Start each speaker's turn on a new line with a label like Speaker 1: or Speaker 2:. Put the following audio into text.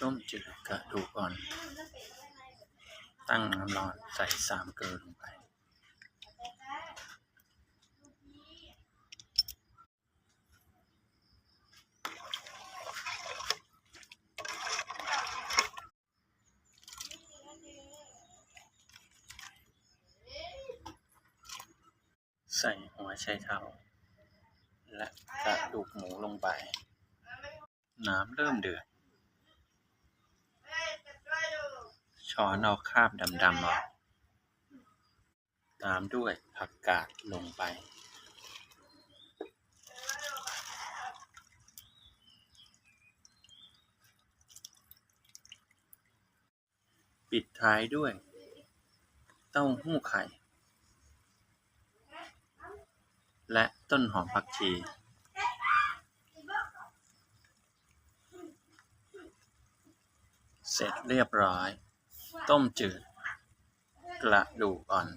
Speaker 1: ต้มจืดกระดูกอ่อน ตั้งน้ำร้อนใส่สามเกลือลงไป ใส่หัวไชเท้าและกระดูกหมูลงไป น้ำเริ่มเดือด ช้อนเอาคราบดำๆออก ตามด้วยผักกาดลงไป ปิดท้ายด้วย เต้าหู้ไข่ และต้นหอมผักชีเสร็จเรียบร้อย ต้มจืด กระดูกอ่อน